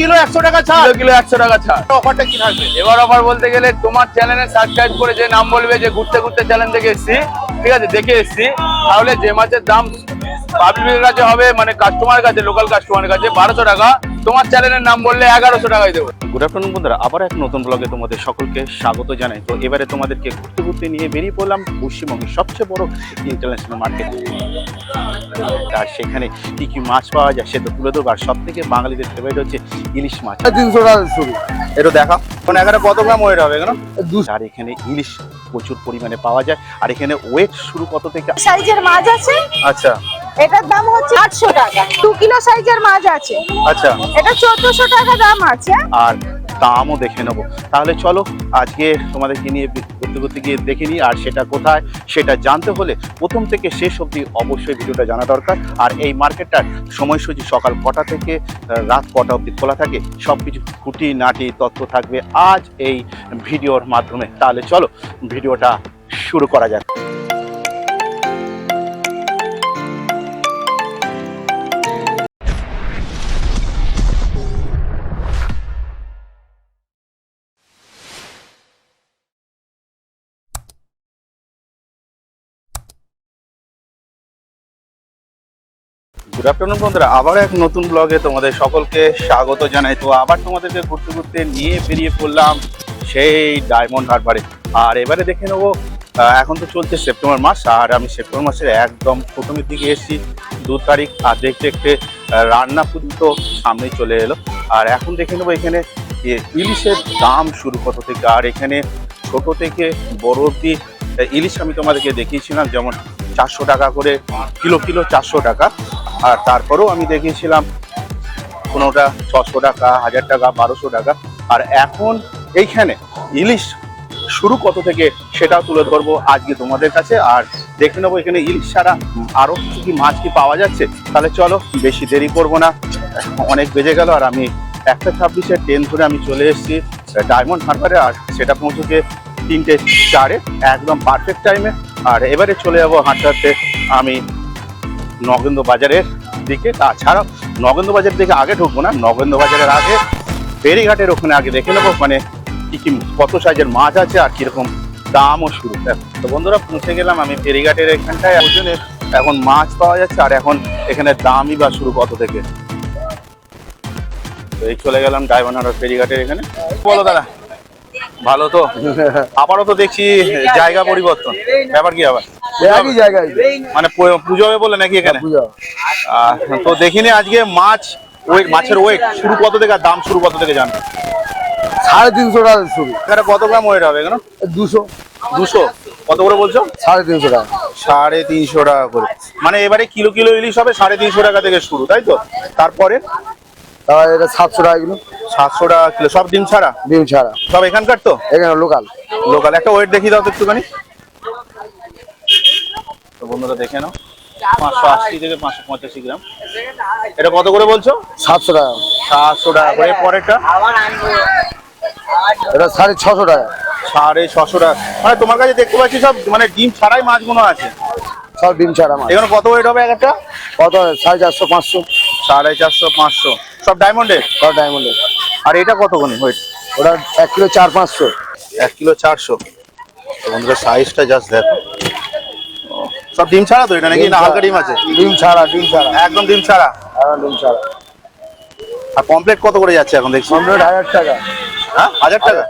Kilo একশো টাকা ছাড়। কিলো একশো টাকা ছাড়। অফারটা কি থাকবে? এবার অফার বলতে গেলে তোমার চ্যানেলে সাবস্ক্রাইব করে যে নাম বলবে যে ঘুরতে ঘুরতে চ্যানেল থেকে এসছি। ঠিক আছে দেখে এসছি। তাহলে যে মাছের দাম পাবলিকের কাছে হবে মানে কাস্টমারের কাছে লোকাল কাস্টমারের কাছে বারোশো টাকা। তোমার চ্যানেলের নাম বললে এগারোশো টাকায় দেবো। গুড আফটারনুন বন্ধুরা আবার এক নতুন ব্লগে তোমাদের সকলকে স্বাগত জানাই। তো এবারে তোমাদেরকে ঘুরতে ঘুরতে নিয়ে বেরিয়ে পড়লাম পশ্চিমবঙ্গের সবচেয়ে বড় ইন্টারন্যাশনাল মার্কেট আর সেখানে কি কি মাছ পাওয়া যায় সেটা তুলে দেবো আর সব থেকে বাঙালিদের ফেভারিট হচ্ছে ইলিশ মাছ। তিনশো টাকা শুরু। এটা দেখা মানে এখানে কত গ্রাম ওয়েট হবে এখানে? দুশো। আর এখানে ইলিশ প্রচুর পরিমাণে পাওয়া যায়। আর এখানে ওয়েট শুরু কত থেকে সাইজের মাছ আছে। আচ্ছা। এটার দাম হচ্ছে আটশো টাকা। দু কিলো সাইজের মাছ আছে। আচ্ছা। এটা চোদ্দশো টাকা দাম আছে। আর দামও দেখে নেব। তাহলে চলো আজকে তোমাদেরকে নিয়ে ঘুরতে ঘুরতে গিয়ে দেখে নিই আর সেটা কোথায় সেটা জানতে হলে প্রথম থেকে শেষ অবধি অবশ্যই ভিডিওটা জানা দরকার। আর এই মার্কেটটার সময়সূচি সকাল কটা থেকে রাত কটা অবধি খোলা থাকে সব কিছু খুঁটি নাটি তথ্য থাকবে আজ এই ভিডিওর মাধ্যমে। তাহলে চলো ভিডিওটা শুরু করা যাক। গুড আফটারনুন বন্ধুরা। আবার এক নতুন ব্লগে তোমাদের সকলকে স্বাগত জানাই। তো আবার তোমাদেরকে ঘুরতে ঘুরতে নিয়ে বেরিয়ে পড়লাম সেই ডায়মন্ড হারবারে আর এবারে দেখে নেব এখন তো চলছে সেপ্টেম্বর মাস, আর আমি সেপ্টেম্বর মাসের একদম প্রথমের দিকে এসেছি। দু তারিখ, আর দেখতে দেখতে রান্না পর্যন্ত সামনেই চলে এলো। আর এখন দেখে নেব এখানে ইলিশের দাম শুরু কত থেকে, আর এখানে ছোট থেকে বড় অব্দি ইলিশ আমি তোমাদেরকে দেখিয়েছিলাম, যেমন চারশো টাকা করে, কিলো কিলো চারশো টাকা। আর তারপরেও আমি দেখিয়েছিলাম কোনোটা ছশো টাকা, হাজার টাকা, বারোশো টাকা। আর এখন এইখানে ইলিশ শুরু কত থেকে সেটাও তুলে ধরবো আজকে তোমাদের কাছে। আর দেখে নেব এখানে ইলিশ ছাড়া আরও কিছু কি মাছ কি পাওয়া যাচ্ছে। তাহলে চলো, বেশি দেরি করব না। অনেক বেজে গেল আর আমি একটা ছাব্বিশে ট্রেন ধরে আমি চলে এসেছি ডায়মন্ড হারবারে। আর সেটা পৌঁছেছে তিনটে চারে, একদম পারফেক্ট টাইমে আর এবারে চলে যাব হাঁটতে হাঁটতে আমি নগেন্দ্র বাজারের দিকে তাছাড়াও নগেন্দ্র বাজারের দিকে আগে ঢুকবো না নগেন্দ্র বাজারের আগে ফেরিঘাটের ওখানে আগে দেখে নেব মানে কি কি কত সাইজের মাছ আছে আর কীরকম দামও শুরু। তো বন্ধুরা পৌঁছে গেলাম আমি ফেরিঘাটের এখানটায় ওজনের এখন মাছ পাওয়া যাচ্ছে আর এখন এখানে দামই বা শুরু কত থেকে। তো এই চলে গেলাম ডায়মন্ড ফেরিঘাটের এখানে। বলো দাদা ভালো তো? আবারও তো দেখছি জায়গা পরিবর্তন। ব্যাপার কি আবার? একই জায়গায়। মানে পুজো হবে বলে নাকি এখানে? তো দেখিনি আজকে মাছ ওয়েট মাছের ওয়েট। শুরু কত থেকে দাম শুরু কত থেকে জানো? সাড়ে তিনশো টাকা শুরু। এখানে কত গ্রাম ওয়েট হবে এখানে? দুশো। দুশো? কত করে বলছো? সাড়ে তিনশো টাকা। সাড়ে তিনশো টাকা করে। মানে এবারে কিলো কিলো ইলিশ হবে সাড়ে তিনশো টাকা থেকে শুরু তাই তো? তারপরে? এটা সাতশো টাকা কিলো। সাতশো টাকা কিলো। সব ডিম ছাড়া? ডিম ছাড়া। সব এখানকার তো? এখানে লোকাল। লোকাল। একটা ওয়েট দেখিয়ে দাও তো একটুখানি। বন্ধুরা দেখে নাও। পাঁচশো আশি থেকে পাঁচশো পঁচাশি গ্রাম। এটা কত করে বলছো? সাতশো টাকা। সাতশো টাকা করে। পরেরটা? এটা সাড়ে ছশো টাকা। সাড়ে ছশো টাকা। মানে তোমার কাছে দেখতে পাচ্ছি সব মানে ডিম ছাড়াই মাছগুলো আছে। সব ডিম ছাড়া মাছ। এখানে কত ওয়েট হবে এক একটা? কত হবে? সাড়ে চারশো পাঁচশো। সাড়ে চারশো পাঁচশো। সব ডায়মন্ডের সব ডায়মন্ডের আর এটা কতখানি ওয়েট ওটা এক কিলো চার পাঁচশো। এক কিলো চারশো। বন্ধুরা সাইজটা জাস্ট দেখো। সব ডিম ছাড়া তো এটা নাকি না হালকা ডিম আছে? ডিম ছাড়া ডিম ছাড়া। একদম ডিম ছাড়া? একদম ডিম ছাড়া। আর কমপ্লিট কত করে যাচ্ছে এখন দেখছি? কমপ্লিট হাজার টাকা। হ্যাঁ? হাজার টাকা?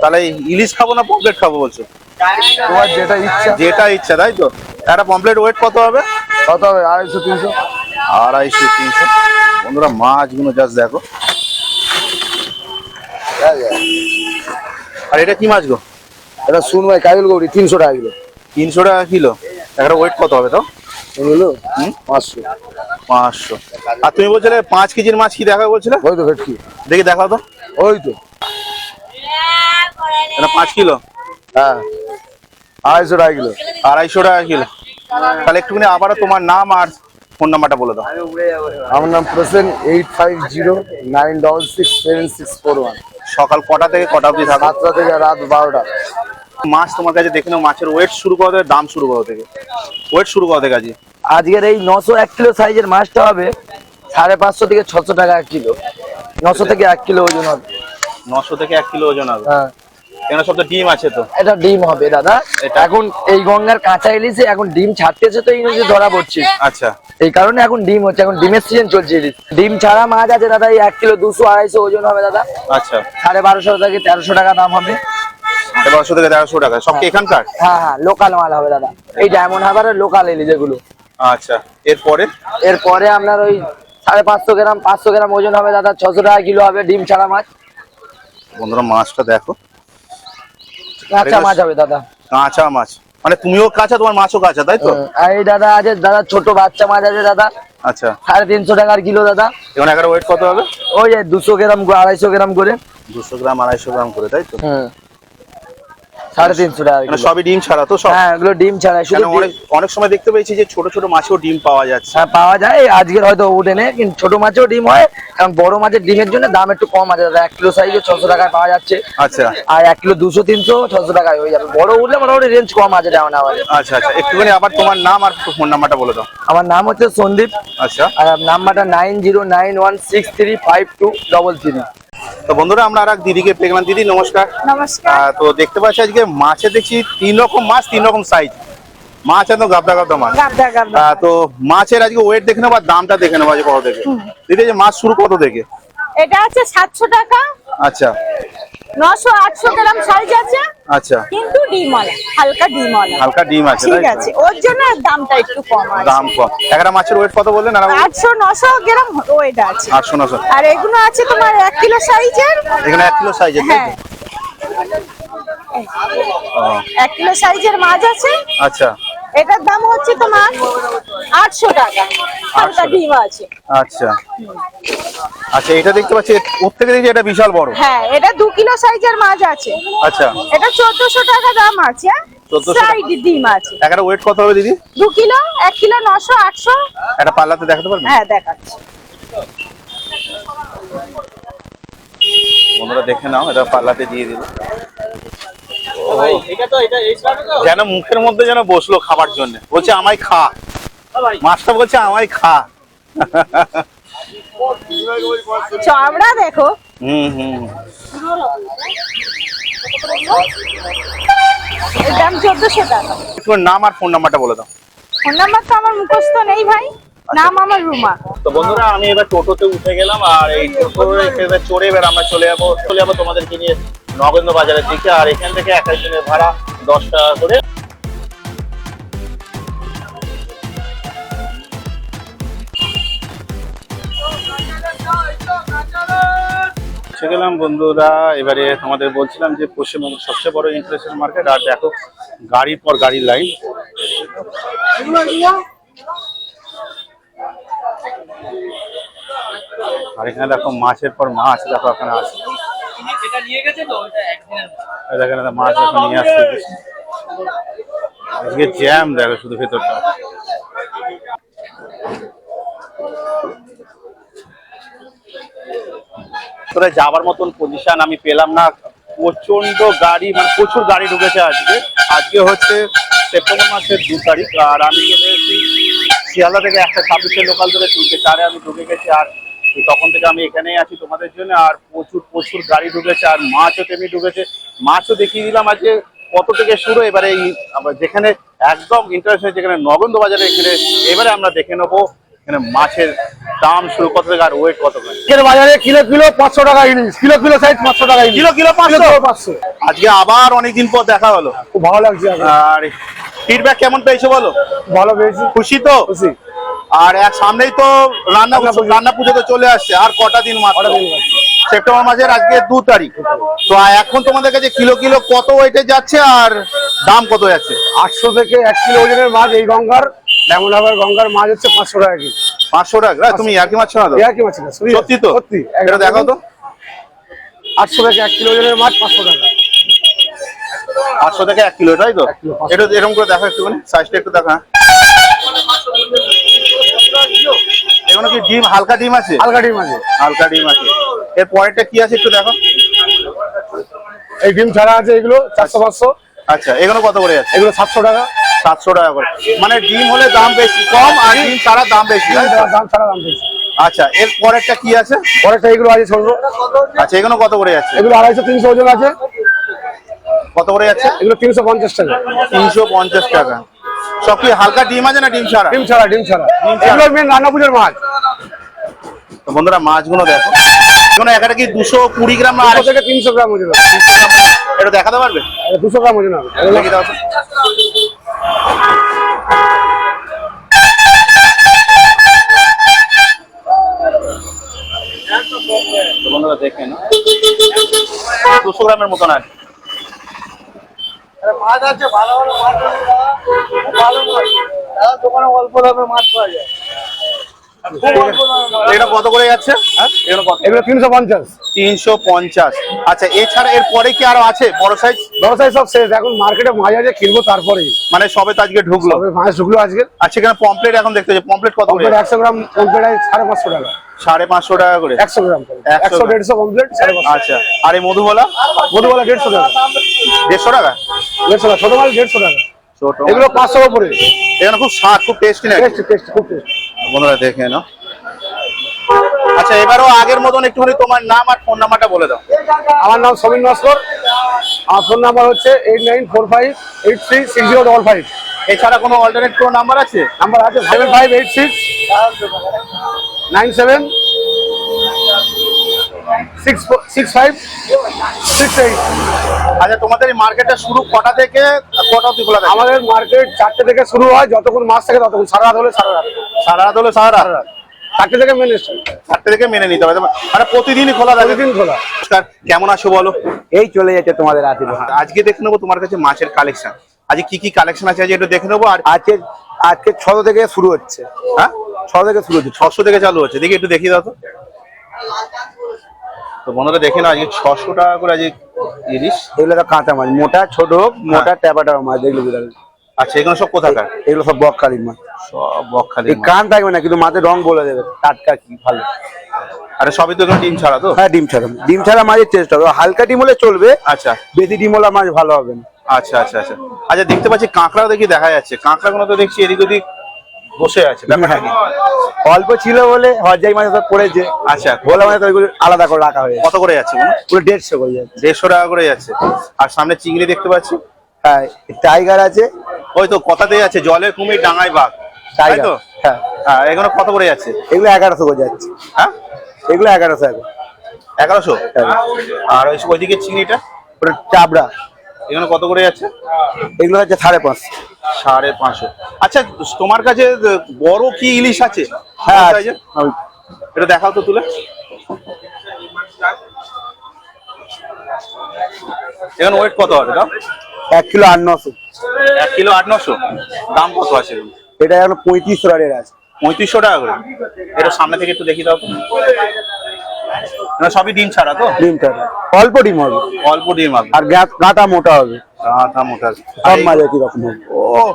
তাহলে ইলিশ খাব না পমপ্লেট খাব বলছো? তোমার যেটা ইচ্ছা। যেটা ইচ্ছা তাই তো? একটা পমপ্লেট ওয়েট কত হবে? কত হবে? আড়াইশো তিনশো। আড়াইশো তিনশো। বন্ধুরা মাছগুলো জাস্ট দেখো। আর এটা কি মাছ গো? এটা শুনবাই কাজল গৌরি তিনশো টাকা কিলো। তিনশো টাকা কিলো? একটা ওয়েট কত হবে তো? হুম? পাঁচশো। পাঁচশো। আর তুমি বলছিলে পাঁচ কেজির মাছ কি দেখা বলছিলে? ওই তো ভেটকি। দেখি দেখাও তো। ওই তো। এটা পাঁচ কিলো? হ্যাঁ। আড়াইশো টাকা কিলো। আড়াইশো টাকা কিলো। তাহলে একটুখানি আবারও তোমার নাম আর ফোন নাম্বারটা বলে দাও। আমার নাম Prosen eight five zero nine double six seven six four one. সকাল কটা থেকে কটা অবধি থাকো? সাতটা থেকে রাত বারোটা। মাছ তোমার কাছে দেখে নাও মাছের ওয়েট শুরু করা থেকে দাম শুরু করা থেকে। ওয়েট শুরু করা থেকে আজকে। আজকের এই নশো এক কিলো সাইজের মাছটা হবে সাড়ে পাঁচশো থেকে ছশো টাকা এক কিলো। নশো থেকে এক কিলো ওজন হবে। নশো থেকে এক কিলো ওজন হবে। হ্যাঁ। এখানে সব তো ডিম আছে তো। এটা ডিম হবে দাদা। এখন এই গঙ্গার কাঁচা ইলিশে এখন ডিম ছাড়তেছে তো এই নদীতে ধরা পড়ছে। আচ্ছা। এই কারণে এখন ডিম হচ্ছে এখন ডিমের সিজন চলছে ইলিশ ডিম ছাড়া মাছ আছে দাদা এই এক কিলো দুশো আড়াইশো ওজন হবে দাদা। আচ্ছা। সাড়ে বারোশো থেকে তেরোশো টাকা দাম হবে। বারোশো থেকে তেরোশো টাকা। সব কি এখানকার? হ্যাঁ হ্যাঁ লোকাল মাল হবে দাদা। এই ডায়মন্ড হারবারের লোকাল ইলিশ এগুলো আচ্ছা এরপরে? এরপরে আপনার ওই সাড়ে পাঁচশো গ্রাম পাঁচশো গ্রাম ওজন হবে দাদা ছশো টাকা কিলো হবে ডিম ছাড়া মাছ। বন্ধুরা মাছটা দেখো। কাঁচা মাছ হবে দাদা। কাঁচা মাছ। মানে তুমিও কাঁচা তোমার মাছও কাঁচা তাই তো? এই দাদা আছে দাদা ছোট বাচ্চা মাছ আছে দাদা। আচ্ছা। সাড়ে তিনশো টাকার কিলো দাদা। এখন এগারো ওয়েট কত হবে? ওই দুশো গ্রাম আড়াইশো গ্রাম করে। দুশো গ্রাম আড়াইশো গ্রাম করে তাই তো? হুম সাড়ে তিনশো টাকা মানে সবই ডিম ছাড়া তো সব? হ্যাঁ এগুলো ডিম ছাড়া। শুধু অনেক অনেক সময় দেখতে পেয়েছি যে ছোট ছোট মাছেও ডিম পাওয়া যাচ্ছে। হ্যাঁ পাওয়া যায়। আজকের হয়তো উঠে নেই কিন্তু ছোট মাছেও ডিম হয় কারণ বড় মাছের ডিমের জন্য দাম একটু কম আছে। দাদা এক কিলো সাইজে ছশো টাকায় পাওয়া যাচ্ছে। আচ্ছা। আর এক কিলো দুশো তিনশো ছশো টাকায় হয়ে যাবে। বড় উঠলে মোটামুটি রেঞ্জ কম আছে ডাউন আওয়াজে আচ্ছা আচ্ছা। একটুখানি আবার তোমার নাম আর ফোন নাম্বারটা বলে দাও। আমার নাম হচ্ছে সন্দীপ। আচ্ছা। আর নাম্বারটা nine zero nine one six three five two double three. তো বন্ধুরা আমরা আর এক দিদিকে পেলাম দিদি নমস্কার। নমস্কার। আহ, তো দেখতে পাচ্ছি আজকে মাছে দেখছি তিন রকম মাছ তিন রকম সাইজ মাছ একদম গাবদা গাবদা মাছ। তো মাছের আজকে ওয়েট দেখে নেব আর দামটা দেখে নেব আজকে কত থেকে দিদি যে মাছ শুরু কত থেকে এটা আছে সাতশো টাকা। আচ্ছা। নশো আটশো গ্রাম সাইজ আছে। আচ্ছা। কিন্তু ডিমওয়ালা হালকা ডিমওয়ালা হালকা ডিম আছে ঠিক আছে ওর জন্য দামটা একটু কম আছে। দাম কম। একটা মাছের ওয়েট কত বললেন? আর আটশো নশো গ্রাম ওয়েট আছে। আটশো নশো। আর এগুলো আছে তোমার এক কিলো সাইজের এখানে এক কিলো সাইজের হ্যাঁ তো? ও, এক কিলো সাইজের মাছ আছে। আচ্ছা। এটার দাম হচ্ছে তোমার আটশো টাকা। হালকা ডিম আছে। আচ্ছা। আচ্ছা এটা দেখতে পাচ্ছি ওর থেকে দেখছি এটা বিশাল বড়। হ্যাঁ এটা দু কিলো সাইজের মাছ আছে। আচ্ছা। এটা চোদ্দশো টাকা দাম আছে 1400 সাইড ডিম আছে। একটা ওয়েট কত হবে দিদি? দু কিলো এক কিলো নশো আটশো। একটা পাল্লাতে দেখাতে পারবেন হ্যাঁ দেখাচ্ছি। বন্ধুরা দেখে নাও এটা পাল্লাতে দিয়ে দিল যেন মুখের মধ্যে যেন বসল খাবার জন্য। বলছে আমায় খা। মাছটা বলছে আমায় খা। চামড়া দেখো। হুম হুম। দাম চোদ্দশো টাকা। একটু নাম আর ফোন নাম্বারটা বলে দাও। ফোন নাম্বার তো আমার মুখস্থ নেই ভাই। নাম আমার রুমা। তো বন্ধুরা আমি এবার টোটোতে উঠে গেলাম আর এই টোটো চড়ে এবার আমরা চলে যাব চলে যাব তোমাদেরকে নিয়ে নগেন্দ্র বাজারের দিকে। আর এখান থেকে এক একজনের ভাড়া দশ টাকা করে। পৌঁছে গেলাম বন্ধুরা এবারে তোমাদের বলছিলাম যে পশ্চিমবঙ্গের সবচেয়ে বড় ইন্টারন্যাশনাল মার্কেট আর দেখো গাড়ির পর গাড়ির লাইন আর এখানে দেখো মাছের পর মাছ দেখো এখানে আছে। দেখেন মাছ নিয়ে আসছে। আজকে জ্যাম শুধু ভেতরটা। তোরা যাবার মতন পজিশন আমি পেলাম না। প্রচণ্ড গাড়ি মানে প্রচুর গাড়ি ঢুকেছে আজকে। আজকে হচ্ছে সেপ্টেম্বর মাসের দু তারিখ, আর আমি এসেছি শিয়ালদা থেকে একটা ছাব্বিশের লোকাল ধরে তিনটে চারে আমি ঢুকে গেছি আর তখন থেকে আমি এখানেই আছি তোমাদের জন্য। আর প্রচুর প্রচুর গাড়ি ঢুকেছে আর মাছও তেমনি ঢুকেছে। মাছও দেখিয়ে দিলাম আজকে কত থেকে শুরু এবারে এই যেখানে একদম ইন্টারেস্ট যেখানে নগেন্দ্র বাজারে এখানে এবারে আমরা দেখে নেব এখানে মাছের দাম শুরু কত থেকে আর ওয়েট কত করে। বাজারে কিলো কিলো পাঁচশো টাকা ইলিশ কিলো কিলো সাইজ পাঁচশো টাকা কিলো কিলো পাঁচশো? পাঁচশো। আজকে আবার অনেকদিন পর দেখা হলো। খুব ভালো লাগছে। আর ফিডব্যাক কেমন পেয়েছ বলো? ভালো পেয়েছি। খুশি তো? খুশি। আর এক সামনেই তো রান্না রান্না পুজো। তো চলে আসছে আর কটা দিন মাত্র? সেপ্টেম্বর মাসের আজকে দু তারিখ। তো এখন তোমাদের কাছে কিলো কিলো কত ওয়েটে যাচ্ছে আর দাম কত যাচ্ছে? আটশো থেকে এক কিলো ওজনের মাছ এই গঙ্গার ডায়মন্ড হারবার গঙ্গার মাছ হচ্ছে পাঁচশো টাকা কেজি। পাঁচশো টাকা। তুমি একই মাছ না একই মাছ? সত্যি? তো? সত্যি এটা দেখাও তো। আটশো থেকে এক কিলো ওজনের মাছ পাঁচশো টাকা। আটশো থেকে এক কিলো তাই তো। এটা এরকম করে দেখো একটুখানি সাইজটা একটু দেখা। এগুলো কি ডিম? হালকা ডিম আছে? হালকা ডিম আছে। হালকা ডিম আছে। এর পরেরটা কি আছে একটু দেখো। এই ডিম ছাড়া আছে এগুলো চারশো পাঁচশো। আচ্ছা এগুলো কত করে যাচ্ছে এগুলো সাতশো টাকা। সাতশো টাকা করে। মানে ডিম হলে দাম বেশি কম আর ডিম ছাড়া দাম বেশি দাম ছাড়া দাম বেশি। আচ্ছা এর পরেরটা কি আছে? পরেরটা এগুলো আছে ছোট আচ্ছা এগুলো কত করে যাচ্ছে এগুলো আড়াইশো তিনশো ওজন আছে। কত করে যাচ্ছে? এগুলো তিনশো পঞ্চাশ টাকা। তিনশো পঞ্চাশ টাকা। সব কি হালকা ডিম আছে না ডিম ছাড়া? ডিম ছাড়া ডিম ছাড়া। এগুলো মেন রান্না পুজোর মাছ। তো বন্ধুরা মাছগুলো দেখো। এগুলো একটা কি দুশো কুড়ি গ্রাম আড়াইশো? থেকে তিনশো গ্রাম ওজন এটা দেখাতে পারবে? দুশো গ্রাম ওজন হবে। বন্ধুরা দেখে না দুশো গ্রামের মতন আছে। মাছ আছে ভালো ভালো মাছ ভালো মাছ। দোকানে অল্প দামে মাছ পাওয়া যায়। এটা কত করে যাচ্ছে? হ্যাঁ? এগুলো তিনশো পঞ্চাশ। তিনশো পঞ্চাশ। আচ্ছা এছাড়া এর পরে কি আরও আছে? বড় সাইজ ব্যবসায় সব শেষ। এখন মার্কেটে মাছ আছে কিনবো তারপরেই। মানে সবে তো আজকে ঢুকলো। মাছ ঢুকলো আজকে। আচ্ছা এখানে পমপ্লেট এখন দেখতে পমপ্লেট কত একশো গ্রাম কমপ্লিট আছে সাড়ে পাঁচশো টাকা। সাড়ে পাঁচশো টাকা করে। একশো গ্রাম একশো একশো দেড়শো কমপ্লিট সাড়ে পাঁচশো। আচ্ছা। আর এই দেড়শো টাকা। দেড়শো টাকা? দেড়শো টাকা। ছোট মাল দেড়শো টাকা। এগুলো পাঁচশো উপরে। এখানে খুব স্বাদ খুব টেস্টি না খুব টেস্ট বন্ধুরা দেখে নাও। আচ্ছা এবারও আগের মতন একটুখানি তোমার নাম আর ফোন নাম্বারটা বলে দাও। আমার নাম সমীর নস্কর আমার ফোন নাম্বার হচ্ছে eight nine four five eight three six zero double five এছাড়া কোনো অল্টারনেট কোনো নাম্বার আছে? নাম্বার আছে seven five eight six nine seven six six five six eight আচ্ছা তোমাদের এই মার্কেটটা শুরু কটা থেকে কটা অব্দি খোলা থাকে? আমাদের মার্কেট চারটে থেকে শুরু হয় যতক্ষণ মাস থাকে ততক্ষণ সারা রাত হলে সারা রাত। সারা রাত হলে সারা রাত? চারটে থেকে মেন চারটে থেকে মেনে নিতে হবে। মানে প্রতিদিনই খোলা থাকে? প্রতিদিন খোলা। কেমন আছো বলো? এই চলে যাচ্ছে তোমাদের আশীর্বাদ। আজকে দেখে নেব তোমার কাছে মাছের কালেকশন আজকে কি কি কালেকশন আছে একটু দেখে নেব। আর আজকে আজকে ছশো থেকে শুরু হচ্ছে। হ্যাঁ? ছশো থেকে শুরু হচ্ছে। ছশো থেকে চালু হচ্ছে। দেখি একটু দেখিয়ে দাও তো। তো বন্ধুরা দেখে না আজকে ছশো টাকা করে আজকে ইলিশ। এগুলো তো কাঁচা মাছ। মোটা ছোট হোক মোটা ট্যাপাটা মাছ এগুলো বুঝাবে আচ্ছা এগুলো সব কোথাকার? এগুলো সব বকখালির মাছ। সব বকখালি কান থাকবে না কিন্তু মাছের রং বলে দেবে। টাটকা কি ভালো। আরে সবই তো ডিম ছাড়া তো? হ্যাঁ ডিম ছাড়া। ডিম ছাড়া মাছের টেস্ট হবে। হালকা ডিম হলে চলবে। আচ্ছা। বেশি ডিম হলে মাছ ভালো হবে না। আচ্ছা আচ্ছা আচ্ছা। আচ্ছা দেখতে পাচ্ছি কাঁকড়াও দেখি দেখা যাচ্ছে। কাঁকড়াগুলো তো দেখছি এদিক ওদিক বসে আছে ব্যাপারটা কি অল্প ছিল বলে হরজাই মাছ সব পড়েছে। আচ্ছা। ভোলা মাছ আলাদা করে রাখা হয়েছে। কত করে যাচ্ছে পুরো দেড়শো করে যাচ্ছে। দেড়শো টাকা করে যাচ্ছে। আর সামনে চিংড়ি দেখতে পাচ্ছি। হ্যাঁ টাইগার আছে। ওই তো কথাতেই আছে জলের কুমির ডাঙায় বাঘ। তাই তো? হ্যাঁ। হ্যাঁ এগুলো কত করে যাচ্ছে? এগুলো এগারোশো করে যাচ্ছে। হ্যাঁ? এগুলো এগারোশো এখন এগারোশো? হ্যাঁ। আর ওই ওইদিকে চিংড়িটা? ওটা চাবড়া। এগুলো কত করে যাচ্ছে? এগুলো হচ্ছে সাড়ে পাঁচশো। সাড়ে পাঁচশো। আচ্ছা তোমার কাছে বড় কি ইলিশ আছে? হ্যাঁ এটা দেখাও তো তুলে। এখন ওয়েট কত হবে দাম? এক কিলো আট নশো এক কিলো আট নশো দাম কত আছে? এটা এখন পঁয়ত্রিশশো রেট আছে। পঁয়ত্রিশশো টাকা করে। এটা সামনে থেকে একটু দেখি দাও। না, সবই ডিম ছাড়া তো? ডিমটা অল্প ডিম হবে। অল্প ডিম হবে। আর গাটা মোটা হবে। আধা মোটা সব মাছ একই রকম হবে। ও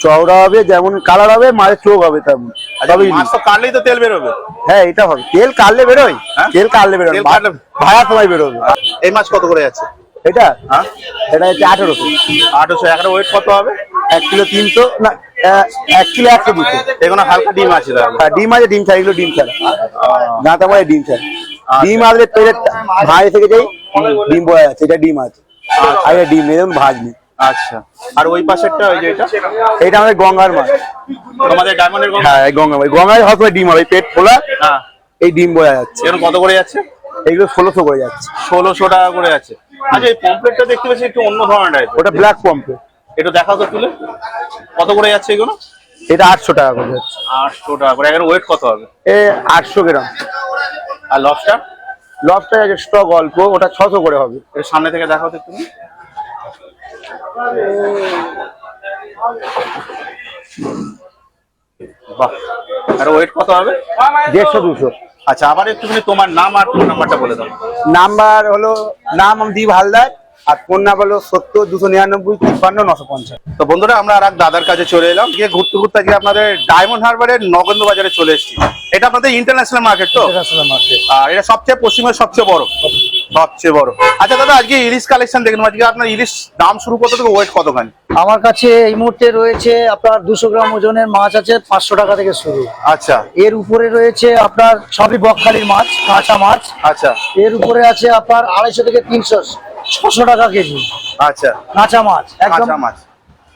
চওড়া হবে যেমন কালার হবে মাছের চোখ হবে তেমন। আচ্ছা, মাছ তো কাটলেই তো তেল বেরোবে। হ্যাঁ এটা হবে। তেল কাটলে বেরোয়। হ্যাঁ? তেল কাটলে বেরোয় তেল ভা- কাটলে- সময় বেরোবে। এই মাছ কত করে যাচ্ছে? এটা? হ্যাঁ? এটা হচ্ছে আঠেরোশো। আটশো একটা ওয়েট কত হবে? এক কিলো তিনশো না এক কিলো একশো দুশো এগুলো হালকা ডিম আছে হ্যাঁ ডিম আছে ডিম ছাড়া এগুলো ডিম ছাড়া গাঁতা মারে ডিম ছাড়া আচ্ছা। ডিম আসলে পেটের ভাই থেকে যাই ডিম বয়া যাচ্ছে এটা ডিম আছে। আর এটা ডিম যেমন ভাজ নেই। আচ্ছা। আর ওই পাশেরটা ওই যে এটা? এটা আমাদের গঙ্গার মাছ। তোমাদের ডায়মন্ডের গঙ্গা? হ্যাঁ এই গঙ্গা মাছ। গঙ্গায় হয়তো ডিম হবে এই পেট খোলা হ্যাঁ। এই ডিম বয়া যাচ্ছে। কত করে যাচ্ছে? এইগুলো ষোলোশো করে যাচ্ছে। ষোলোশো টাকা করে যাচ্ছে। আচ্ছা এই পমপ্লেটটা দেখতে পাচ্ছি একটু অন্য ধরনের ওটা ব্ল্যাক পম্পে একটু দেখাও তো তুলে। কত করে যাচ্ছে এগুলো? এটা আটশো টাকা করে যাচ্ছে। আটশো টাকা করে। এখানে ওয়েট কত হবে? এ আটশো গ্রাম। আর লবস্টার লবস্টার আছে স্টক অল্প ওটা ছশো করে হবে। একটু সামনে থেকে দেখাও তো তুমি। বাহ। আর ওয়েট কত হবে? দেড়শো দুশো। আচ্ছা আবার একটুখানি তোমার নাম আর ফোন নাম্বারটা বলে দাও। নাম্বার হলো নাম দীপ হালদার আর ফোন নাম্বার হলো সত্তর দুশো নিরানব্বই তিপ্পান্ন নশো পঞ্চাশ। তো বন্ধুরা আমরা আর এক দাদার কাছে চলে এলাম। গিয়ে ঘুরতে ঘুরতে আজকে আপনাদের ডায়মন্ড হারবারের নগেন্দ্র বাজারে চলে এসেছি। এটা আপনাদের ইন্টারন্যাশনাল মার্কেট তো? আর এটা সবচেয়ে পশ্চিমের সবচেয়ে বড়। সবচেয়ে বড়। আচ্ছা দাদা আজকে ইলিশ কালেকশন দেখলাম আজকে আপনার ইলিশ দাম শুরু কত থেকে ওয়েট কতখানি? আমার কাছে এই মুহূর্তে রয়েছে আপনার দুশো গ্রাম ওজনের মাছ আছে পাঁচশো টাকা থেকে শুরু। আচ্ছা। এর উপরে রয়েছে আপনার সবই বকখালির মাছ কাঁচা মাছ। আচ্ছা। এর উপরে আছে আপনার আড়াইশো থেকে তিনশো। ছশো টাকা কেজি। আচ্ছা। কাঁচা মাছ একদম মাছ।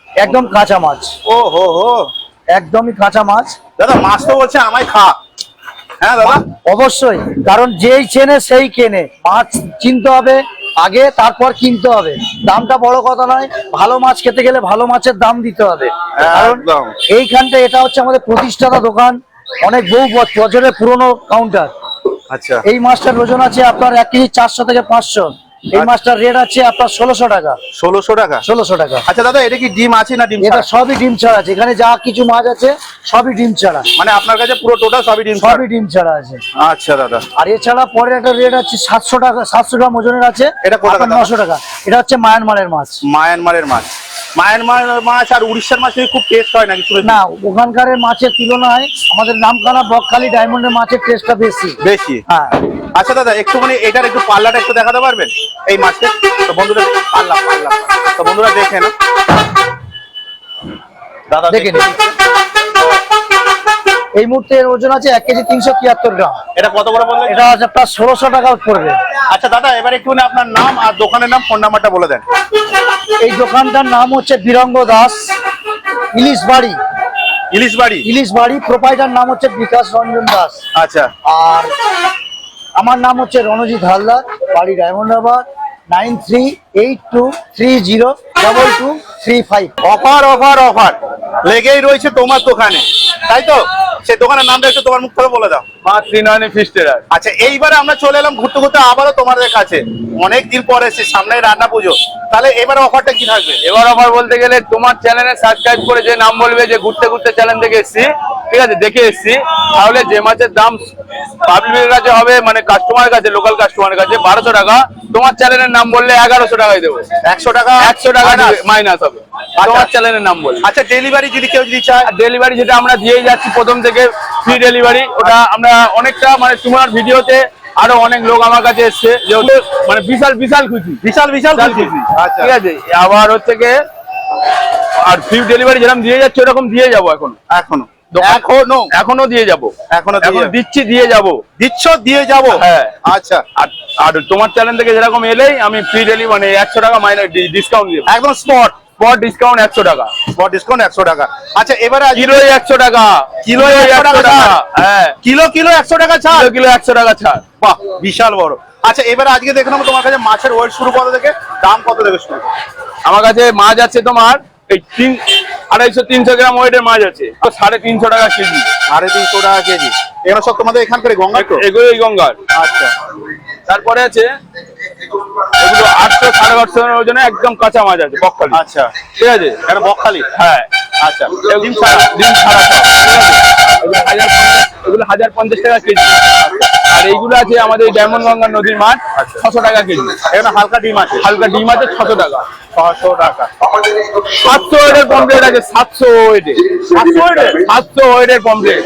একদম কাঁচা মাছ। ও হো হো। একদমই কাঁচা মাছ। দাদা মাছ তো বলছে আমায় খা। হ্যাঁ দাদা? অবশ্যই কারণ যেই চেনে সেই কেনে। মাছ চিনতে হবে আগে তারপর কিনতে হবে। দামটা বড় কথা নয় ভালো মাছ খেতে গেলে ভালো মাছের দাম দিতে হবে। কারণ। এইখানটা এটা হচ্ছে আমাদের প্রতিষ্ঠাতা দোকান অনেক বহু বছরের পুরনো কাউন্টার আচ্ছা। এই মাছটার ওজন আছে আপনার এক কেজি চারশো থেকে পাঁচশো। এই মাছটার রেট আছে আপনার ষোলোশো টাকা। ষোলোশো টাকা? ষোলোশো টাকা। আচ্ছা দাদা এটা কি ডিম আছে না ডিম এটা সবই ডিম ছাড়া আছে। এখানে যা কিছু মাছ আছে সবই ডিম ছাড়া। মানে আপনার কাছে পুরো টোটাল সবই ডিম সবই ডিম ছাড়া আছে। আচ্ছা দাদা। আর এছাড়া পরের একটা রেট আছে সাতশো টাকা সাতশো গ্রাম ওজনের আছে। এটা কত টাকা? নশো টাকা। এটা হচ্ছে মায়ানমারের মাছ। মায়ানমারের মাছ। মায়ানমার মাছ আর উড়িষ্যার মাছ খুব টেস্ট হয় নাকি না ওখানকার মাছের তুলনায় আমাদের নামখানা বকখালি ডায়মন্ডের মাছের টেস্টটা বেশি। বেশি? হ্যাঁ। আচ্ছা দাদা একটুখানি এটার একটু পাল্লাটা একটু দেখাতে পারবেন? এই মাছটা? তো বন্ধুরা পাল্লা পাল্লা। তো বন্ধুরা দেখে না দাদা দেখে দেখে এই মুহূর্তে এর ওজন আছে এক কেজি তিনশো তিয়াত্তর গ্রাম। এটা কত করে বললেন? এটা আছে আপনার ষোলোশো টাকা পড়বে। আচ্ছা দাদা এবার একটুখানি আপনার নাম আর দোকানের নাম ফোন নাম্বারটা বলে দেন। এই দোকানটার নাম হচ্ছে বীরঙ্গ দাস ইলিশ বাড়ি ইলিশ বাড়ি ইলিশ বাড়ি প্রোপাইটার নাম হচ্ছে বিকাশ রঞ্জন দাস। আচ্ছা। আর আমার নাম হচ্ছে রণজিৎ হালদার, বাড়ি Diamondabad, nine three eight two three zero double two three five. Offer offer offer. লেগেই রয়েছে তোমার দোকানে। তাই তো? সেই দোকানের নামটা একটু তোমার মুখ থেকে বলে দাও। মা ত্রিনয়নী ফিস্টেরার আচ্ছা এইবারে আমরা চলে এলাম ঘুরতে ঘুরতে আবারও তোমাদের কাছে। অনেক দিন পরে এসেছি সামনে রান্না পুজো। তাহলে এবার অফারটা কি থাকবে? এবার অফার বলতে গেলে তোমার চ্যানেলে সাবস্ক্রাইব করে যে নাম বলবে যে ঘুরতে ঘুরতে চ্যানেল থেকে এসছি ঠিক আছে দেখে এসছি। তাহলে যে মাছের দাম পাবলিকের কাছে হবে মানে কাস্টমারের কাছে লোকাল কাস্টমারের কাছে বারোশো টাকা। তোমার চ্যানেলের নাম বললে এগারোশো টাকায় দেবো। একশো টাকা একশো টাকা। মাইনাস হবে। তোমার চ্যানেলের নাম বললে আচ্ছা ডেলিভারি যদি কেউ যদি চায় ডেলিভারি যেটা আমরা দিয়েই যাচ্ছি প্রথম থেকে ফ্রি ডেলিভারি ওটা আমরা অনেকটা মানে তোমার ভিডিওতে আরও অনেক লোক আমার কাছে এসছে যেহেতু মানে বিশাল বিশাল খুশি। বিশাল বিশাল খুশি। আচ্ছা। ঠিক আছে আবার হচ্ছে গিয়ে আর ফ্রি ডেলিভারি যেরকম দিয়ে যাচ্ছে ওরকম দিয়ে যাব এখন। এখনও। এখনও। এখনও দিয়ে যাব। এখনও দিয়ে এখন দিচ্ছি দিয়ে যাব। দিচ্ছ দিয়ে যাব? হ্যাঁ। আচ্ছা। আর আর তোমার চ্যানেল থেকে যেরকম এলেই আমি ফ্রি ডেলিভারি মানে একশো টাকা মাইনাস ডিসকাউন্ট দিয়ে একদম স্পট স্পট ডিসকাউন্ট একশো টাকা। স্পট ডিসকাউন্ট একশো টাকা। আচ্ছা এবারে আজকে- কিলো একশো টাকা। কিলো 100 টাকা হ্যাঁ। কিলো কিলো একশো টাকা ছাড়। কিলো একশো টাকা ছাড়। বাহ বিশাল বড়। আচ্ছা এবারে আজকে দেখলাম তোমার কাছে মাছের ওয়েট শুরু কত থেকে দাম কত থেকে শুরু আমার কাছে মাছ আছে তোমার এই তিন আড়াইশো তিনশো গ্রাম ওয়েটের মাছ আছে। সাড়ে তিনশো টাকা কেজি। সাড়ে তিনশো টাকা কেজি। এগুলো সব তোমাদের এখানকার গঙ্গা তো? এগুলোই গঙ্গার। আচ্ছা। তারপরে আছে এগুলো আটশো সাড়ে আটশো ওজনে একদম কাঁচা মাছ আছে বকখালি। আচ্ছা। ঠিক আছে? এটা বকখালি? হ্যাঁ। আচ্ছা। ডিম ছাড়া? ডিম ছাড়া ঠিক আছে? এগুলো হাজার পঞ্চাশ- টাকা কেজি। আর এইগুলো আছে আমাদের ডায়মন্ড গঙ্গা নদীর মাছ ছশো টাকা কেজি। এখানে হালকা ডিম আছে। হালকা ডিম আছে ছশো টাকা। ছশো টাকা। সাতশো ওয়েটের পমপ্লেট আছে সাতশো ওয়েটের সাতশো ওয়েটের? সাতশো ওয়েটের পমপ্লেট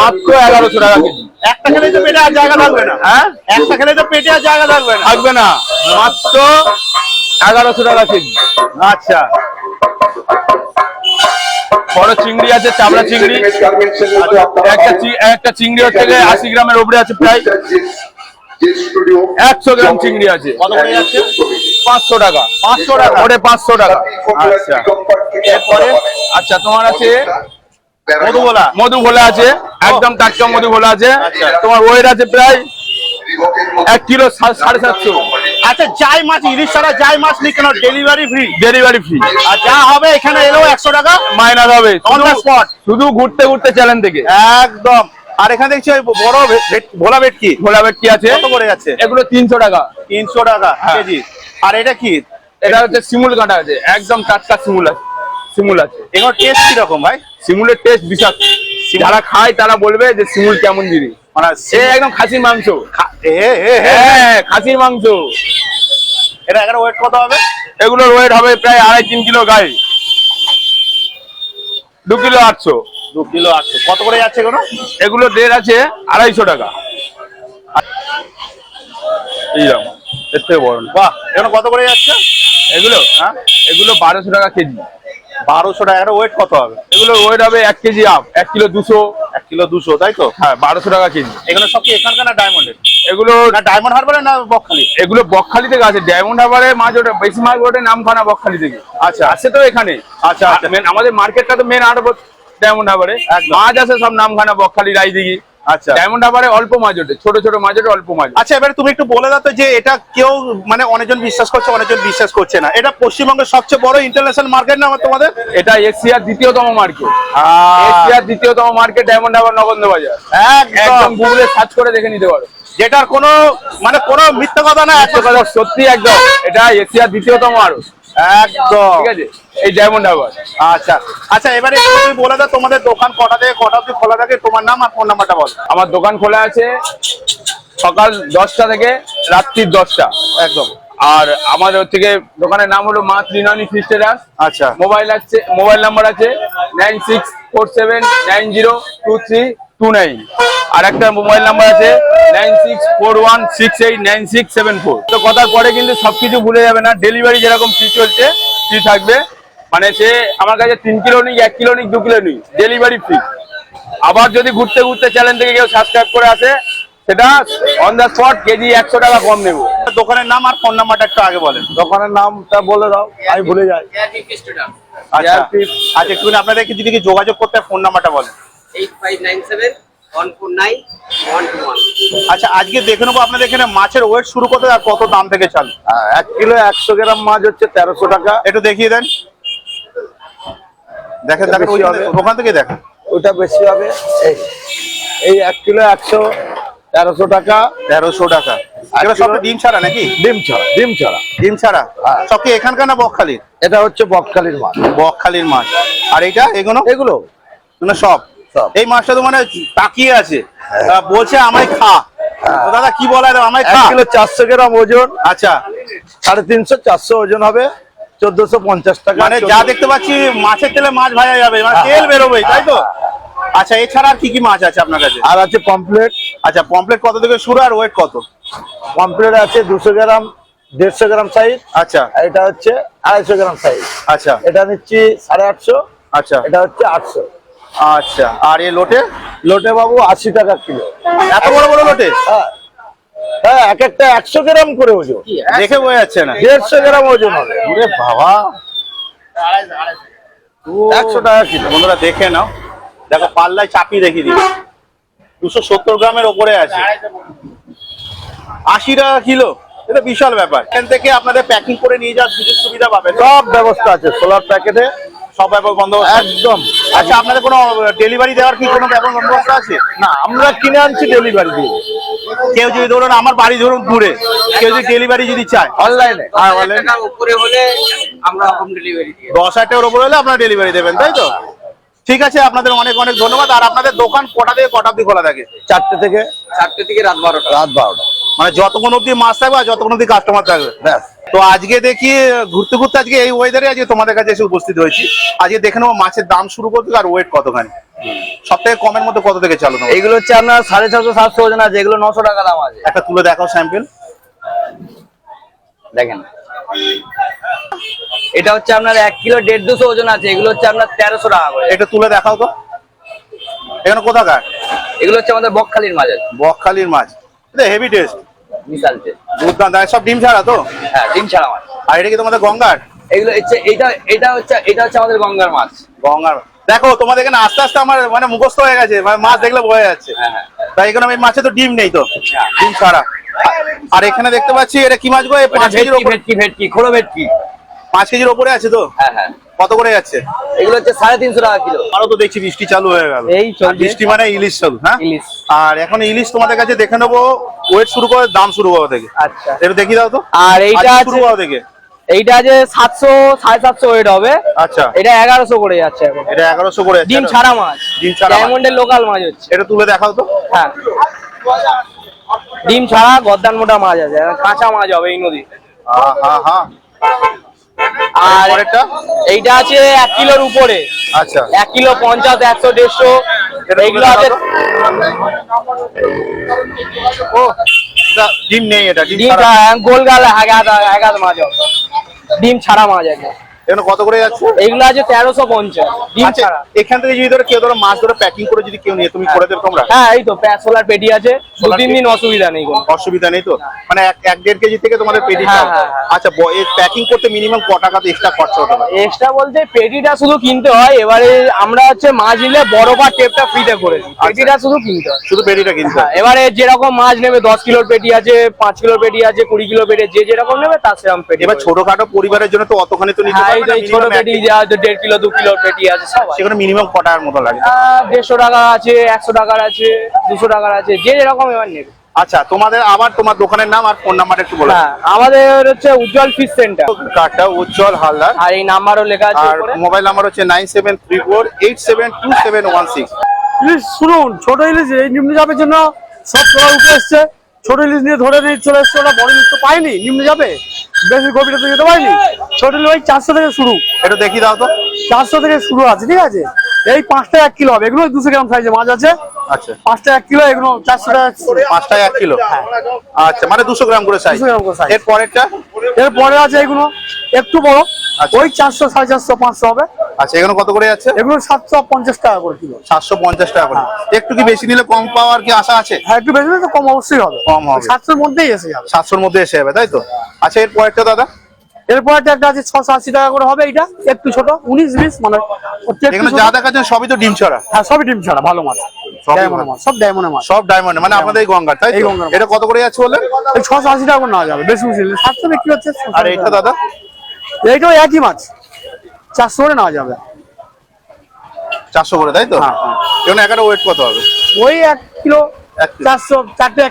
মাত্র এগারোশো টাকা কেজি। একটা খেলে তো পেটে আর জায়গা থাকবে না। হ্যাঁ? একটা খেলে তো পেটে আর জায়গা থাকবে না। থাকবে না। মাত্র এগারোশো টাকা কেজি। আচ্ছা। বড় চিংড়ি আছে চাবড়া চিংড়ি। একটা একটা চিংড়ি হচ্ছে আশি গ্রামের উপরে আছে প্রায়। একশো গ্রাম চিংড়ি আছে। পাঁচশো টাকা। পাঁচশো টাকা। ওটা পাঁচশো টাকা। আচ্ছা। এরপরে? আচ্ছা তোমার আছে আছে। একদম টাটকা আছে। আচ্ছা। তোমার ওয়েট আছে প্রায় এক কিলো সাড়ে সাতশো। আচ্ছা যাই মাছ ইলিশ ছাড়া যাই মাছ নিক কেন? ডেলিভারি ফ্রি ডেলিভারি ফ্রি আর যা হবে এখানে এলেও একশো টাকা। মাইনাস হবে। শুধু- শুধু ঘুরতে ঘুরতে চ্যালেঞ্জ থেকে। একদম। আর এখানে দেখছি ওই বড় ভোলা ভেটকি। ভোলা ভেট কি আছে। কত করে যাচ্ছে? এগুলো তিনশো টাকা। তিনশো টাকা হ্যাঁ। কেজি। আর এটা কি? এটা হচ্ছে শিমুল কাটা আছে। একদম টাটকা শিমুল আছে শিমুল আছে। এগুলো টেস্ট কীরকম ভাই? শিমুলের টেস্ট বিশাল যারা খায় তারা বলবে যে শিমুল কেমন জিনিস। মানে সে একদম খাসির মাংস। এ, হ্যাঁ খাসির মাংস। এটা এখানে ওয়েট কত হবে? এগুলোর ওয়েট হবে প্রায় আড়াই তিন কিলো গায়ে দু কিলো আটশো। দু কিলো আটশো। কত করে যাচ্ছে এগুলো? এগুলো রেট আছে আড়াইশো টাকা। এইরকম এর থেকে বড় বাহ এখানে কত করে যাচ্ছে? এগুলো হ্যাঁ? এগুলো বারোশো টাকা কেজি। বারোশো টাকা ওয়েট কত হবে? এগুলো ওয়েট হবে এক কেজি আপ এক কিলো দুশো। এক কিলো দুশো তাই তো? হ্যাঁ বারোশো টাকা কেজি। এগুলো সব কি এখানকার না ডায়মন্ডের এগুলো না ডায়মন্ড হারবারে না বকখালি? এগুলো বকখালি থেকে আছে। ডায়মন্ড হারবারে মাছ ওঠে বেশি মাছ ওঠে নামখানা বকখালি থেকে। আচ্ছা। আছে তো এখানে। আচ্ছা, আচ্ছা। মেন আমাদের মার্কেটটা তো মেন আট ডায়মন্ড হারবারে। মাছ আছে সব নামখানা বকখালি রাইদিঘি আচ্ছা। ডায়মন্ড হারবারে অল্প মাছ ওঠে ছোট ছোট মাছ ওঠে অল্প মাছ আচ্ছা এবারে তুমি একটু বলে দাও যে এটা কেউ মানে অনেকজন বিশ্বাস করছে অনেকজন বিশ্বাস করছে না। এটা পশ্চিমবঙ্গের সবচেয়ে বড় ইন্টারন্যাশনাল মার্কেট না তোমাদের? এটা এশিয়ার দ্বিতীয়তম মার্কেট এশিয়ার দ্বিতীয়তম মার্কেট ডায়মন্ড হারবার নগন্দ বাজার একদম গুগলে সার্চ করে দেখে নিতে পারো। যেটার কোনো মানে কোনো মিথ্যা কথা না একটা কথা সত্যি একদম। এটা এশিয়ার দ্বিতীয়তম আরও। একদম। ঠিক আছে? এই ডায়মন্ড হারবার আচ্ছা। আচ্ছা এবারে তুমি বলে দাও তোমাদের দোকান কটা থেকে কটা অবধি খোলা থাকে? তোমার নাম আর ফোন নাম্বারটা বল। আমার দোকান খোলা আছে সকাল দশটা থেকে রাত্রির দশটা। একদম। আর আমাদের থেকে দোকানের নাম হলো মা ত্রিনয়নী ফিস্টেরাস আচ্ছা। মোবাইল আছে মোবাইল নাম্বার আছে nine six four seven nine zero two three. Two nine আর একটা মোবাইল নাম্বার আছে nine six four one six eight nine six seven four তো কথার পরে কিন্তু সবকিছু ভুলে যাবে না। ডেলিভারি যেরকম ফ্রি চলছে ফ্রি থাকবে। মানে সে আমার কাছে তিন কিলো নিক এক কিলো নিক দু কিলো নিক ডেলিভারি ফ্রি আবার যদি ঘুরতে ঘুরতে চ্যানেল থেকে কেউ সাবস্ক্রাইব করে আসে সেটা অন দ্য স্পট কেজি একশো টাকা কম নেব। দোকানের নাম আর ফোন নাম্বারটা একটু আগে বলেন। দোকানের নামটা বলে দাও আমি ভুলে যাই। আচ্ছা। আচ্ছা একটু আপনাদেরকে যদি কি যোগাযোগ করতে ফোন নাম্বারটা বলেন। আচ্ছা আজকে দেখে নেব আপনাদের এখানে মাছের ওয়েট শুরু করতে আর কত দাম থেকে চালু? এক কিলো একশো গ্রাম মাছ হচ্ছে তেরোশো টাকা। একটু দেখিয়ে দেন। দেখেন। ওখান থেকে দেখেন। ওটা বেশি হবে। এই এই এক কিলো একশো তেরোশো টাকা। তেরোশো টাকা। এগুলো সব ডিম ছাড়া নাকি? ডিম ছাড়া ডিম ছাড়া। ডিম ছাড়া? হ্যাঁ। সব কি এখানকার না বকখালির? এটা হচ্ছে বকখালির মাছ। বকখালির মাছ। আর এগুলো? এগুলো। এগুলো সব? এই মাছটা তো মানে তাকিয়ে আছে। বলছে আমায় খা। তো দাদা কি বলা আমায় খা? কিলো চারশো গ্রাম ওজন। আচ্ছা। সাড়ে তিনশো চারশো ওজন হবে। চোদ্দশো পঞ্চাশ টাকা। মানে যা দেখতে পাচ্ছি মাছের তেলে মাছ ভাজা যাবে। মানে তেল বেরোবে তাই তো? আচ্ছা এছাড়া আর কি কি মাছ আছে আপনার কাছে? আর আছে পমপ্লেট আচ্ছা পমপ্লেট কত থেকে শুরু আর ওয়েট কত? পমপ্লেট আছে দুশো গ্রাম দেড়শো গ্রাম সাইজ আচ্ছা। এটা হচ্ছে আড়াইশো গ্রাম সাইজ আচ্ছা। এটা নিচ্ছি সাড়ে আটশো। আচ্ছা। এটা হচ্ছে আটশো। আচ্ছা আর এ লোটে? লোটে বাবু আশি টাকা কিলো। এত বড় বড় লোটে? হ্যাঁ। হ্যাঁ এক একটা একশো গ্রাম করে ওজন। দেখে বোঝা যাচ্ছে না। দেড়শো গ্রাম ওজন হবে। বাবা। একশো টাকা কিলো। বন্ধুরা দেখে নাও। দেখো পাল্লায় চাপিয়ে দেখিয়ে দিই দুশো সত্তর গ্রামের ওপরে আছে। আশি টাকা কিলো। এটা বিশাল ব্যাপার। এখান থেকে আপনাদের প্যাকিং করে নিয়ে যাওয়ার সুযোগ সুবিধা পাবেন। সব ব্যবস্থা আছে। সোলার প্যাকেটে সব ব্যাপার বন্দোবস্ত একদম। আচ্ছা আপনাদের কোনো ডেলিভারি দেওয়ার কি কোনো ব্যাপার বন্দোবস্ত আছে? না আমরা কিনে আনছি ডেলিভারি দিয়ে। কেউ যদি ধরুন আমার বাড়ি ধরুন দূরে কেউ যদি ডেলিভারি যদি চায়। অনলাইনে হ্যাঁ। টাকার উপরে হলে আমরা হোম ডেলিভারি দিয়ে দশ হাজার টাকার উপর হলে আপনারা ডেলিভারি দেবেন তাই তো? ঠিক আছে আপনাদের অনেক অনেক ধন্যবাদ। আর আপনাদের দোকান কটা থেকে কটা অব্দি খোলা থাকে? চারটে থেকে? চারটে থেকে রাত বারোটা। রাত বারোটা। মানে যতক্ষণ অব্দি মাছ থাকবে আর যতক্ষণ অব্দি কাস্টমার থাকবে। ব্যাস। তো আজকে দেখি ঘুরতে ঘুরতে আজকে এই ওয়েদারে আজকে তোমাদের কাছে এসে উপস্থিত হয়েছি। আজকে দেখে নেব মাছের দাম শুরু করতে আর ওয়েট কতখানি। সব থেকে কমের মধ্যে কত থেকে চালু এগুলো হচ্ছে আপনার সাড়ে ছশো সাতশো ওজন আছে এগুলো নশো টাকা দাম আছে। একটা তুলে দেখাও স্যাম্পেল দেখেন। এটা হচ্ছে আপনার এক কিলো দেড় দুশো ওজন আছে এগুলো হচ্ছে আপনার তেরোশো টাকা করে। এটা তুলে দেখাও তো। এখানে কোথাকার? এগুলো হচ্ছে আমাদের বকখালির মাছ আছে। বকখালির মাছ। হেভি টেস্ট বিশাল টেস্ট। দুধদান্ত আর সব ডিম ছাড়া তো? হ্যাঁ ডিম ছাড়া মাছ আর এটা কি তোমাদের গঙ্গার? এগুলো হচ্ছে এটা এটা হচ্ছে এটা হচ্ছে আমাদের গঙ্গার মাছ। গঙ্গার দেখো তোমাদের এখানে আস্তে আস্তে আমার মানে মুখস্থ হয়ে গেছে মানে মাছ দেখলে বোঝা যাচ্ছে। হ্যাঁ হ্যাঁ। তাই এখানে এই মাছে তো ডিম নেই তো ডিম ছাড়া। আর এখানে দেখতে পাচ্ছি এটা কি মাছ গো? পাঁচ কেজির ভেটকি ওপরে ভেটকি খোলো ভেটকি। পাঁচ কেজির ওপরে আছে তো? হ্যাঁ হ্যাঁ। কত করে যাচ্ছে? এগুলো হচ্ছে সাড়ে তিনশো টাকা কিলো। আরও তো দেখছি বৃষ্টি চালু হয়ে গেল। এই বৃষ্টি মানে ইলিশ চালু হ্যাঁ? ইলিশ। আর এখন ইলিশ তোমাদের কাছে দেখে নেব ওয়েট শুরু করে দাম শুরু করা থেকে আচ্ছা। এটা দেখিয়ে দাও তো। আর এইটা শুরু করা থেকে এইটা যে সাতশো সাড়ে সাতশো ওয়েট হবে। আচ্ছা। এটা এগারোশো করে যাচ্ছে এখন। এটা এগারোশো করে ডিম ছাড়া মাছ। ডিম ছাড়া। ডায়মন্ডের লোকাল মাছ হচ্ছে। এটা তুলে দেখাও তো। হ্যাঁ। ডিম ছাড়া গদ্দান মোটা মাছ আছে। কাঁচা মাছ হবে এই নদী হ্যাঁ হ্যাঁ হ্যাঁ আর? এইটা আছে এক কিলোর উপরে আচ্ছা এক কিলো পঞ্চাশ একশো দেড়শো এইগুলো আছে। ও ডিম নেই এটা ডিম। গোল গাল এগাদ এগাদ মাছ ডিম ছাড়া মাছ আছে এখানে কত করে যাচ্ছে? এগুলো আছে তেরোশো পঞ্চাশ আচ্ছা এখান থেকে যদি ধরো কেউ ধরো মাছ ধরে প্যাকিং করে যদি কেউ নিয়ে তুমি করে দেবে তোমরা? হ্যাঁ এই তো সোলার পেটি আছে। দু তিন দিন অসুবিধা নেই কোনো। অসুবিধা নেই তো? মানে এক দেড় কেজি থেকে তোমাদের পেটি হ্যাঁ, হ্যাঁ। আচ্ছা প্যাকিং করতে মিনিমাম ক টাকা এক্সট্রা খরচা হতে পারে? এক্সট্রা বলতে পেটিটা শুধু কিনতে হয়। এবারে আমরা হচ্ছে মাছ নিলে বড় বা টেপটা ফ্রিতে করে দিই। পেটিটা শুধু কিনতে হয়। শুধু পেটিটা কিনতে হ্যাঁ? হয়। এবারে যেরকম মাছ নেবে দশ কিলোর পেটি আছে পাঁচ কিলোর পেটি আছে কুড়ি কিলো পেটি যে যেরকম নেবে তার সেরকম পেটি এবার ছোটখাটো পরিবারের জন্য তো অতখানি তো নিতে এই পারবে তো না এই ছোট পেটি যা আছে দেড় কিলো দু কিলোর পেটি আছে সব আছে। সেখানে মিনিমাম ক টাকার মতো লাগে? আহ, দেড়শো টাকার আছে একশো টাকার আছে দুশো টাকার আছে যে যেরকম এবার নেবে। আচ্ছা তোমাদের আবার তোমার দোকানের নাম আর ফোন নাম্বার একটু বলো হ্যাঁ আমাদের হচ্ছে উজ্জ্বল ফিশ সেন্টার কার্ডটা উজ্জ্বল হালদার। আর এই নাম্বারও লেখা আছে আর উপরে। মোবাইল নাম্বার হচ্ছে nine seven three four eight seven two seven one six ইলিশ শুনুন ছোট ইলিশ এই জন্য সব তোলা উঠে এসছে। ছোট ইলিশ নিয়ে ধরে নিয়ে চলে এসছে ওরা বড় ইলিশ তো পাইনি নিম্ন যাবে বেশি গভীরে তো যেতে পারিনি ছোট ভাই ওই চারশো থেকে শুরু। এটা দেখি দাও তো। চারশো থেকে শুরু আছে ঠিক আছে? এই পাঁচটা এক কিলো হবে। এগুলো দুশো গ্রাম সাইজে মাছ আছে। আচ্ছা। পাঁচটা এক কিলো এগুলো চারশো টাকা এক কিলো। আচ্ছা মানে দুশো গ্রাম করে সাইজ 200 গ্রাম করে size। এর পরেরটা এরপরে আছে এগুলো একটু বড়। আচ্ছা। ওই চারশো সাড়ে চারশো পাঁচশো হবে। আচ্ছা এখানে কত করে যাচ্ছে? এগুলো সাতশো পঞ্চাশ টাকা করে কিলো। সাতশো পঞ্চাশ টাকা করে। একটু কি বেশি নিলে কম পাওয়ার কি আশা আছে? হ্যাঁ একটু বেশি কম অবশ্যই হবে। কম হবে। সাতশোর মধ্যেই এসে যাবে। সাতশোর মধ্যে এসে যাবে তাই তো? আচ্ছা এর পরেরটা দাদা? এরপর একটা আছে ছশো আশি টাকা করে হবে এটা একটু ছোট উনিশ বিশ মানে যা দেখাচ্ছেন সবই তো ডিম ছড়া। হ্যাঁ সবই ডিম ছাড়া ভালো মাছ। সব ডায়মন্ড মাছ। সব ডায়মন্ড মানে আপনাদের এই তাই এটা কত করে যাচ্ছে ছশো আশি টাকা করে নেওয়া যাবে বেশি বেশি সাতশো বিক্রি হচ্ছে 680 আর এটা দাদা? এইটাও একই মাছ। চারশো করে নেওয়া যাবে। চারশো করে তাই তো? হ্যাঁ, হ্যাঁ। এখানে একাটা ওয়েট কত হবে? ওই এক কিলো চারশো চারটে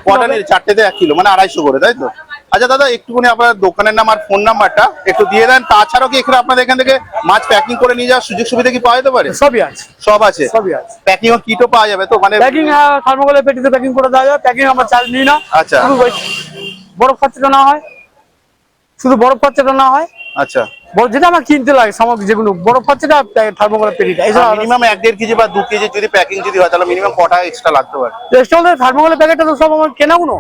চারটেতে এক কিলো মানে আড়াইশো করে তাই তো? আচ্ছা দাদা একটুখানি আপনার দোকানের নাম আর ফোন নাম্বারটা একটু দিয়ে দেন। তাছাড়াও কি এখানে আপনাদের এখান থেকে মাছ প্যাকিং করে নিয়ে যাওয়ার সুযোগ সুবিধা কি পাওয়া যেতে পারে? সবই আছে। সব আছে? সবই আছে। প্যাকিং ও কিটও পাওয়া যাবে তো? মানে প্যাকিং থার্মোকলের পেটিতে প্যাকিং করে দেওয়া যায়। প্যাকিং আমরা চার্জ নিই না। আচ্ছা। বরফ খরচাটা না হয়। শুধু বরফ খরচাটা না হয়। আচ্ছা। বড় যেটা আমার কিনতে লাগে সামগ্রী যেগুলো বরফ খরচাটা থার্মোকলের পেটিটা এছাড়া মিনিমাম এক দেড় কেজি বা দু কেজি যদি প্যাকিং যদি হয় তাহলে মিনিমাম কটা এক্সট্রা লাগতে পারে? রেস্টুরেন্টের থার্মোকলের প্যাকেটটা তো সব আমার কেনাগুলো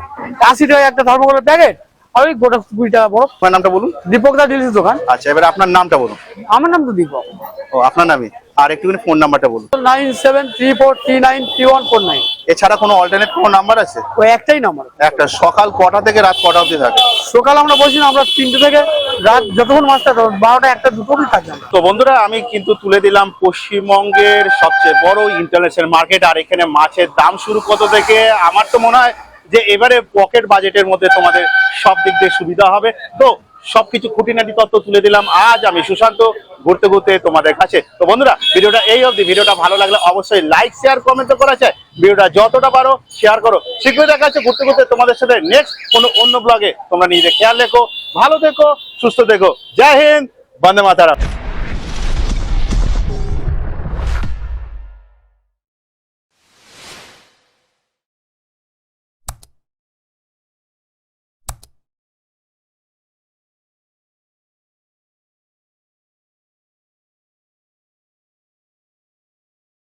আশি টাকা একটা থার্মোকলের প্যাকেট ওই গোটা কুড়ি টাকা বরফ আপনার নামটা বলুন। দীপক দা ডিলিশ দোকান। আচ্ছা এবার আপনার নামটা বলুন। আমার নাম তো দীপক। ও আপনার নামই আর একটুখানি ফোন নাম্বারটা বলুন। Nine seven three four three nine three one four nine. এছাড়া কোনো অল্টারনেট কোনো নাম্বার আছে? ওই একটাই নাম্বার একটা সকাল কটা থেকে রাত কটা অবধি থাকে? সকাল আমরা বলছি না আমরা তিনটে থেকে রাত যতক্ষণ মাছটা ধরো, বারোটা একটা দুটো আমরা। তো বন্ধুরা আমি কিন্তু তুলে দিলাম পশ্চিমবঙ্গের সবচেয়ে বড় ইন্টারন্যাশনাল মার্কেট আর এখানে মাছের দাম শুরু কত থেকে? আমার তো মনে হয় যে এবারে পকেট বাজেটের মধ্যে তোমাদের সব দিক দিয়ে সুবিধা হবে। তো সবকিছু খুঁটিনাটি তত্ত্ব তুলে দিলাম। আজ আমি সুশান্ত, ঘুরতে ঘুরতে তোমাদের কাছে। তো বন্ধুরা, ভিডিওটা এই অবধি। ভিডিওটা ভালো লাগলে অবশ্যই লাইক শেয়ার কমেন্ট করা চাই ভিডিওটা যতটা পারো শেয়ার করো। শীঘ্রই দেখা যাচ্ছে ঘুরতে ঘুরতে তোমাদের সাথে। নেক্সট কোনো অন্য ব্লগে তোমরা নিজেদের খেয়াল রেখো। ভালো থেকো, সুস্থ থেকো। জয় হিন্দ, বন্দে মাতারা